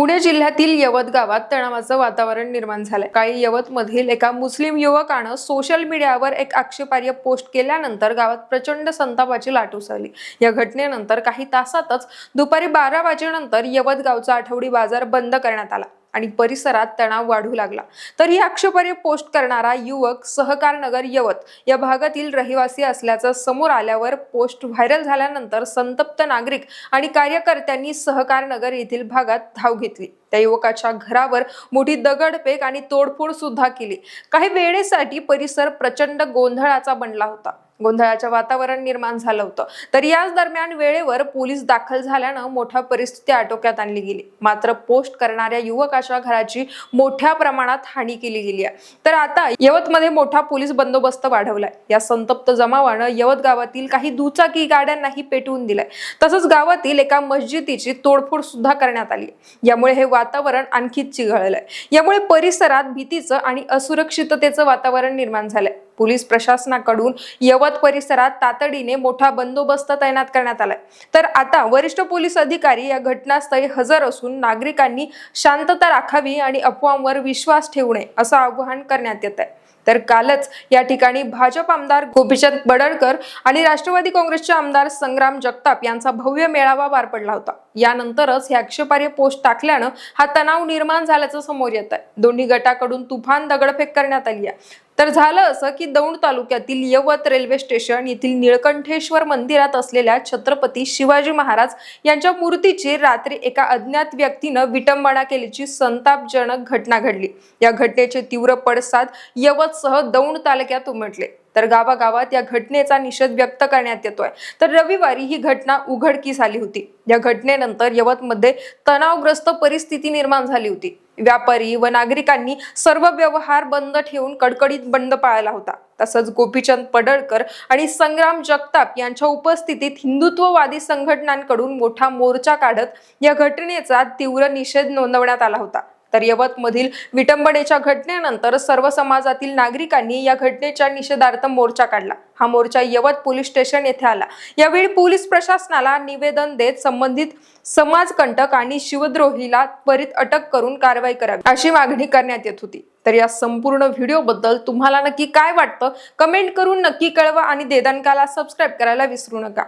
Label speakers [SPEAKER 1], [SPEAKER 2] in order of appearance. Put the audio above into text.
[SPEAKER 1] पुणे जिल्ह्यातील यवत गावात तणावाचं वातावरण निर्माण झालंय. काही यवत मधील एका मुस्लिम युवकानं सोशल मीडियावर एक आक्षेपार्ह पोस्ट केल्यानंतर गावात प्रचंड संतापाची लाट उसळली. या घटनेनंतर काही तासातच दुपारी बारा वाजेनंतर यवत गावचा आठवडी बाजार बंद करण्यात आला. आणि परिसरात तणाव वाढू लागला. तर ही आक्षेपार्ह पोस्ट करणारा युवक सहकार नगर यवत या भागातील रहिवासी असल्याचं समोर आल्यावर पोस्ट व्हायरल झाल्यानंतर संतप्त नागरिक आणि कार्यकर्त्यांनी सहकार नगर येथील भागात धाव घेतली. त्या युवकाच्या घरावर मोठी दगडफेक आणि तोडफोड सुद्धा केली. काही वेळेसाठी परिसर प्रचंड गोंधळाचा बनला होता. गोंधळाचं वातावरण निर्माण झालं होतं. तर याच दरम्यान वेळेवर पोलीस दाखल झाल्यानं मोठ्या परिस्थिती आटोक्यात आणली गेली. मात्र पोस्ट करणाऱ्या युवकाच्या घराची मोठ्या प्रमाणात हानी केली गेली आहे. तर आता यवतमध्ये मोठा पोलीस बंदोबस्त वाढवलाय. या संतप्त जमावानं यवत गावातील काही दुचाकी गाड्यांनाही पेटवून दिलंय. तसंच गावातील एका मस्जिदीची तोडफोड सुद्धा करण्यात आली यामुळे हे वातावरण आणखीच चिघळलंय. यामुळे परिसरात भीतीचं आणि असुरक्षिततेचं वातावरण निर्माण झालंय. पोलीस प्रशासनाकडून यवत परिसरात तातडीने मोठा बंदोबस्त तैनात करण्यात आलाय. तर आता वरिष्ठ पोलीस अधिकारी या घटनास्थळी हजर असून नागरिकांनी शांतता राखावी आणि अफवांवर विश्वास ठेवू नये असं आवाहन करण्यात येत आहे तर कालच या ठिकाणी भाजप आमदार गोपीचंद बडळकर आणि राष्ट्रवादी काँग्रेसचे आमदार संग्राम जगताप यांचा भव्य मेळावा पार पडला होता. यानंतरच हे आक्षेपार्ह पोस्ट टाकल्यानं हा तणाव निर्माण झाल्याचं समोर येत आहे दोन्ही गटाकडून तुफान दगडफेक करण्यात आली आहे. तर झालं असं की दौंड तालुक्यातील यवत रेल्वे स्टेशन येथील निळकंठेश्वर मंदिरात असलेल्या छत्रपती शिवाजी महाराज यांच्या मूर्तीची रात्री एका अज्ञात व्यक्तीनं विटंबना केल्याची संतापजनक घटना घडली. या घटनेचे तीव्र पडसाद यवतसह दौंड तालुक्यात उमटले. तर गावागावात या घटनेचा निषेध व्यक्त करण्यात येतोय. तर रविवारी ही घटना उघडकीस आली होती. या घटनेनंतर यवतमध्ये तणावग्रस्त परिस्थिती निर्माण झाली होती. व्यापारी व नागरिकांनी सर्व व्यवहार बंद ठेवून कडकडीत बंद पाळला होता. तसंच गोपीचंद पडळकर आणि संग्राम जगताप यांच्या उपस्थितीत हिंदुत्ववादी संघटनांकडून मोठा मोर्चा काढत या घटनेचा तीव्र निषेध नोंदवण्यात आला होता. तर यवतमधील विटंबनेच्या घटनेनंतर सर्व समाजातील नागरिकांनी या घटनेच्या निषेधार्थ मोर्चा काढला. हा मोर्चा यवत पोलीस स्टेशन येथे आला. यावेळी पोलीस प्रशासनाला निवेदन देत संबंधित समाजकंटक आणि शिवद्रोहीला त्वरित अटक करून कारवाई करावी अशी मागणी करण्यात येत होती. तर या संपूर्ण व्हिडिओ बद्दल तुम्हाला नक्की काय वाटतं? कमेंट करून नक्की कळवा आणि देदानकाला सबस्क्राईब करायला विसरू नका.